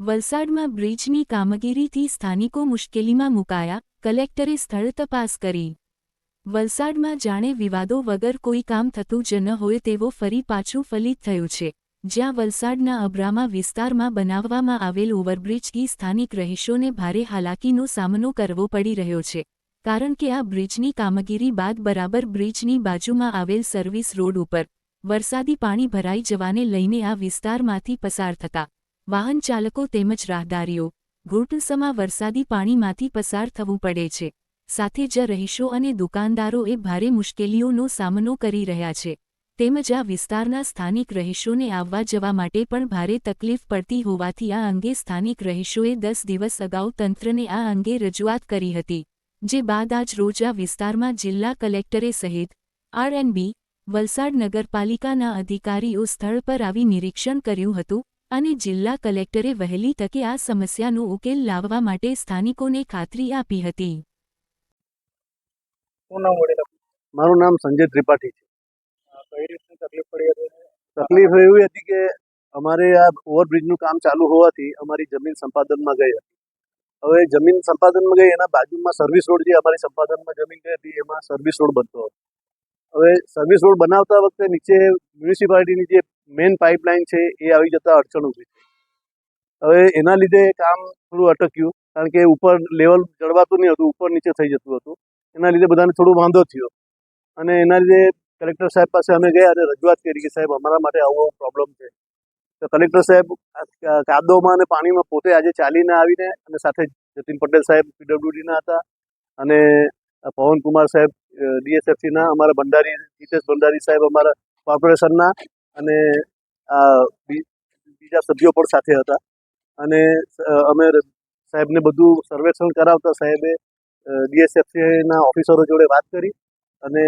વલસાડમાં બ્રિજની કામગીરીથી સ્થાનિકો મુશ્કેલીમાં મુકાયા. કલેક્ટરે સ્થળ તપાસ કરી. વલસાડમાં જાણે વિવાદો વગર કોઈ કામ થતું જ ન હોય તેવો ફરી પાછું ફલિત થયું છે. જ્યાં વલસાડના અબ્રામા વિસ્તારમાં બનાવવામાં આવેલ ઓવરબ્રિજથી સ્થાનિક રહીશોને ભારે હાલાકીનો સામનો કરવો પડી રહ્યો છે. કારણ કે આ બ્રિજની કામગીરી બાદ બરાબર બ્રિજની બાજુમાં આવેલ સર્વિસ રોડ ઉપર વરસાદી પાણી ભરાઈ જવાને લઈને આ વિસ્તારમાંથી પસાર થતા વાહન ચાલકો તેમજ રાહદારીઓ ઘૂંટણસમાં વરસાદી પાણીમાંથી પસાર થવું પડે છે. સાથે જ રહીશો અને દુકાનદારોએ ભારે મુશ્કેલીઓનો સામનો કરી રહ્યા છે. તેમજ આ વિસ્તારના સ્થાનિક રહીશોને આવવા જવા માટે પણ ભારે તકલીફ પડતી હોવાથી આ અંગે સ્થાનિક રહીશોએ દસ દિવસ અગાઉ તંત્રને આ અંગે રજૂઆત કરી હતી. જે બાદ આજ રોજ આ વિસ્તારમાં જિલ્લા કલેક્ટરે સહિત આરએનબી વલસાડ નગરપાલિકાના અધિકારીઓ સ્થળ પર આવી નિરીક્ષણ કર્યું હતું અને જિલ્લા કલેક્ટરે વહેલી તકે આ સમસ્યાનો ઉકેલ લાવવા માટે સ્થાનિકોને ખાતરી આપી હતી. મારું નામ સંજય ત્રિપાઠી છે. તકલીફ એવી હતી કે અમારે આ ઓવરબ્રિજનું કામ ચાલુ હોવાથી અમારી જમીન સંપાદનમાં ગઈ હતી. હવે જમીન સંપાદનમાં ગઈ એના બાજુમાં સર્વિસ રોડ જે અમારી સંપાદનમાં જમીન ગઈ હતી એમાં સર્વિસ રોડ બનતો હતો. હવે સર્વિસ રોડ બનાવતા વખતે નીચે મ્યુનિસિપાલિટીની જે મેઇન પાઇપલાઇન છે, એ આવી જતા અડચણ ઊભી હવે એના લીધે કામ થોડું અટક્યું, કારણ કે ઉપર લેવલ જળવાતું નહીં હતું, ઉપર નીચે થઈ જતું હતું. એના લીધે બધાને થોડો વાંધો થયો. અને એના લીધે કલેક્ટર સાહેબ પાસે અમે ગયા અને રજૂઆત કરી કે સાહેબ, અમારા માટે આવો પ્રોબ્લેમ છે. તો કલેક્ટર સાહેબ કાદોમાં અને પાણીમાં પોતે આજે ચાલીને આવીને અને સાથે જતીન પટેલ સાહેબ પીડબ્લ્યુડીના હતા. અને પવનકુમાર સાહેબ ડીએસએફસીના, અમારા ભંડારી જીતેશ ભંડારી સાહેબ અમારા કોર્પોરેશનના અને બીજા સભ્યો પણ સાથે હતા. અને અમે સાહેબને બધું સર્વેક્ષણ કરાવતા સાહેબે ડીએસએફસીના ઓફિસરો જોડે વાત કરી અને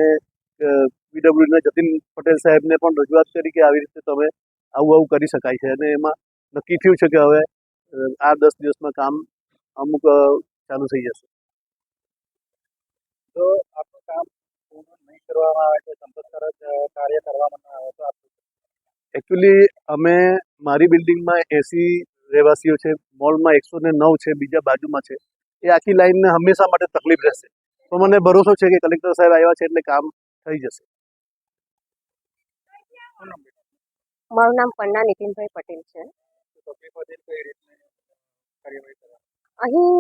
પીડબ્લ્યુડીના જતીન પટેલ સાહેબને પણ રજૂઆત કરી કે આવી રીતે તમે આવું આવું કરી શકાય છે. અને એમાં નક્કી થયું છે કે હવે આ દસ દિવસમાં કામ અમુક ચાલુ થઈ જશે. તો આપનું કામ પૂર્ણ નહીં કરવામાં આવે તો સંતોષકારક કાર્ય કરવામાં ના આવે તો એકચ્યુઅલી અમે મારી બિલ્ડિંગમાં એસી રહેવાસીઓ છે મોલમાં એકસો ને નવ છે બીજા બાજુમાં છે. એ આખી લાઈનને હંમેશા માટે તકલીફ રહેશે. તો મને ભરોસો છે કે કલેક્ટર સાહેબ આવ્યા છે એટલે કામ થઈ જશે? મારું નામ પન્ના નીતિનભાઈ પટેલ છે. અહીં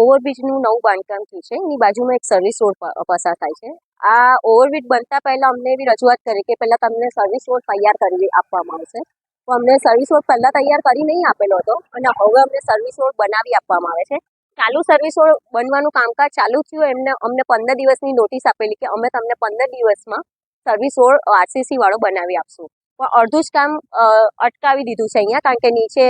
ઓવરબ્રિજનું નવું બાંધકામ થયું છે. એની બાજુમાં એક સર્વિસ રોડ પસાર થાય છે. આ ઓવરબ્રિજ બનતા પહેલા અમને એવી રજૂઆત કરી કે પહેલા તમને સર્વિસ રોડ તૈયાર કરી આપવામાં આવશે. તો અમને સર્વિસ રોડ પહેલા તૈયાર કરી નહીં આપેલો હતો અને હવે અમને સર્વિસ રોડ બનાવી આપવામાં આવે છે. ચાલુ સર્વિસ રોડ બનવાનું કામકાજ ચાલુ થયું. એમને, અમને પંદર દિવસની નોટિસ આપેલી કે અમે તમને પંદર દિવસમાં સર્વિસ રોડ આરસીસી વાળો બનાવી આપશું. પણ અડધું જ કામ અટકાવી દીધું છે અહીંયા, કારણ કે નીચે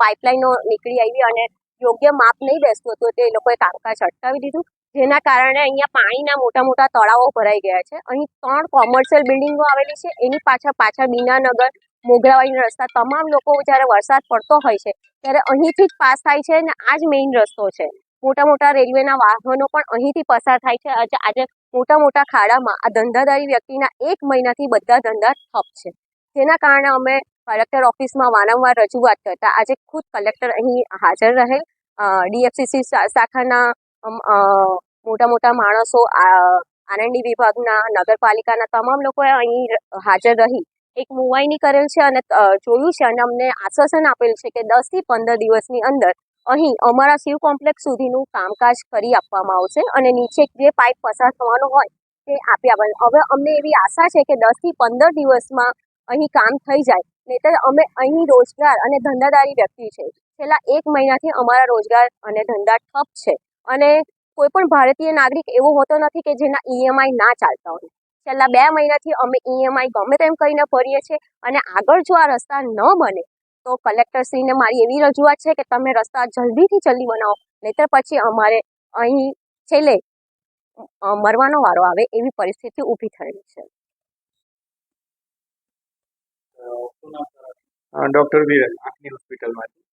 પાઇપલાઇનો નીકળી આવી અને યોગ્ય માપ નહીં બેસતું હતું એ લોકોએ કામકાજ અટકાવી દીધું. જેના કારણે અહીંયા પાણીના મોટા મોટા તળાવો ભરાઈ ગયા છે. અહીં ત્રણ કોમર્શિયલ બિલ્ડિંગો આવેલી છે. એની પાછળ પાછળ બીનાનગર મોગરાવાડીના રસ્તા. તમામ લોકો જ્યારે વરસાદ પડતો હોય છે, ત્યારે અહીંથી જ પાસ થાય છે અને આ જ મેઇન રસ્તો છે. મોટા મોટા રેલવેના વાહનો પણ અહીંથી પસાર થાય છે. આજે મોટા મોટા ખાડામાં આ ધંધાદારી વ્યક્તિના એક મહિનાથી બધા ધંધા ઠપ છે. જેના કારણે અમે કલેક્ટર ઓફિસમાં વારંવાર રજૂઆત કરતા આજે ખુદ કલેક્ટર અહીં હાજર રહેલ ડીએફસીસી શાખાના મોટા મોટા માણસો આરએનડી વિભાગના, નગરપાલિકાના તમામ લોકોએ અહીં હાજર રહી. એક મુવાઈની કરેલ છે અને જોયું છે અને અમને આશ્વાસન આપેલ છે કે દસથી પંદર દિવસની અંદર અહીં અમારા શિવ કોમ્પ્લેક્સ સુધીનું કામકાજ કરી આપવામાં આવશે અને નીચે જે પાઇપ પસાર થવાનો હોય તે આપી આપવાનું હવે અમને એવી આશા છે કે દસથી પંદર દિવસમાં અહીં કામ થઈ જાય. નહીતર અમે અહીં રોજગાર અને ધંધાદારી વ્યક્તિ છે. છેલ્લા એક મહિનાથી અમારા રોજગાર અને ધંધા ઠપ છે. અને કોઈ પણ ભારતીય નાગરિક એવો હોતો નથી કે જેના ઈએમઆઈ ના ચાલતા હોય. છેલ્લા બે મહિનાથી અમે ઈએમઆઈ ગમે તેમ કરીને ભરીએ છીએ અને આગળ જો આ રસ્તા ન બને, તો કલેક્ટરશ્રીને મારી એવી રજૂઆત છે કે તમે રસ્તા જલ્દીથી જલ્દી બનાવો. નહીતર પછી અમારે અહીં છેલ્લે મરવાનો વારો આવે એવી પરિસ્થિતિ ઊભી થયેલી છે અ, શું નામ સર ડૉક્ટર વિવેક આંખની હોસ્પિટલમાંથી?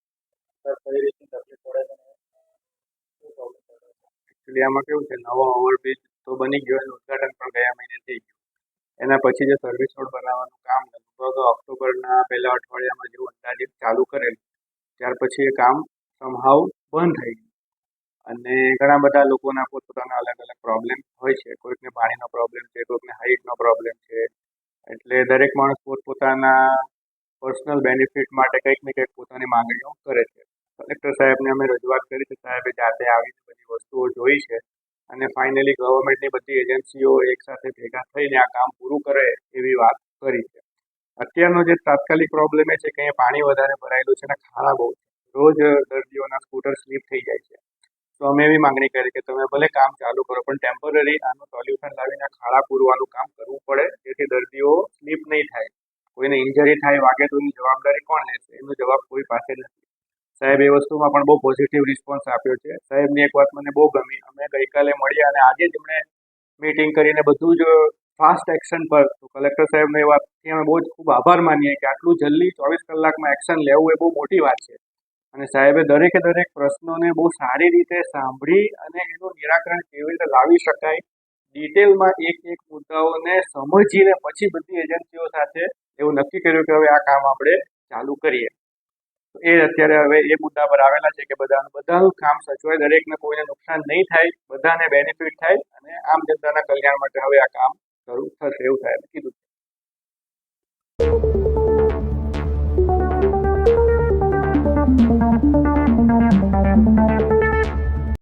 એકચ્યુઅલી આમાં કેવું છે, નવો ઓવરબ્રિજ તો બની ગયો, એનું ઉદઘાટન પણ ગયા મહિને થઈ ગયું. એના પછી જે સર્વિસ રોડ બનાવવાનું કામ લગભગ ઓક્ટોબરના પહેલા અઠવાડિયામાં જેવું અંદાજિત ચાલુ કરેલું, ત્યાર પછી એ કામ સમહાવ બંધ થઈ ગયું. અને ઘણા બધા લોકોના પોતપોતાના અલગ અલગ પ્રોબ્લેમ હોય છે. કોઈકને પાણીનો પ્રોબ્લેમ છે, કોઈકને હાઇટનો પ્રોબ્લેમ છે. એટલે દરેક માણસ પોતપોતાના પર્સનલ બેનિફિટ માટે કંઈક ને કંઈક પોતાની માંગણીઓ કરે છે. કલેક્ટર સાહેબને અમે રજૂઆત કરી છે, સાહેબે જાતે આવીને બધી વસ્તુઓ જોઈ છે અને ફાઇનલી ગવર્મેન્ટની બધી એજન્સીઓ એકસાથે ભેગા થઈને આ કામ પૂરું કરે એવી વાત કરી છે. અત્યારનો જે તાત્કાલિક પ્રોબ્લેમ એ છે કે અહીંયા પાણી વધારે ભરાયેલું છે અને ખાડા બહુ રોજ દર્દીઓના સ્કૂટર સ્લીપ થઈ જાય છે. તો અમે એવી માંગણી કરી કે તમે ભલે કામ ચાલુ કરો, પણ ટેમ્પરરી આનું સોલ્યુશન લાવીને ખાડા પૂરવાનું કામ કરવું પડે, જેથી દર્દીઓ સ્લીપ નહીં થાય. કોઈને ઇન્જરી થાય વાગે તો એની જવાબદારી કોણ લેશે? એનો જવાબ કોઈ પાસે નથી. સાહેબ, એ વસ્તુમાં પણ બહુ પોઝિટિવ રિસ્પોન્સ આપ્યો છે. સાહેબની એક વાત મને બહુ ગમી. અમે ગઈકાલે મળ્યા અને આજે જ એમણે મીટિંગ કરીને બધું જ ફાસ્ટ એક્શન પર તો કલેક્ટર સાહેબને એ વાતથી અમે બહુ જ ખૂબ આભાર માનીએ કે આટલું જલ્દી ચોવીસ કલાકમાં એક્શન લેવું એ બહુ મોટી વાત છે. અને સાહેબે દરેકે દરેક પ્રશ્નોને બહુ સારી રીતે સાંભળી અને એનું નિરાકરણ કેવી રીતે લાવી શકાય ડિટેલમાં એક એક મુદ્દાઓને સમજીને પછી બધી એજન્સીઓ સાથે એવું નક્કી કર્યું કે હવે આ કામ આપણે ચાલુ કરીએ. એ અત્યારે હવે એ મુદ્દા પર આવેલા છે કે બધાનું બધાનું કામ સચવાય, દરેકને કોઈને નુકસાન નહીં થાય, બધાને બેનિફિટ થાય અને આમ જનતાના કલ્યાણ માટે હવે આ કામ શરૂ થશે એવું સાહેબ કીધું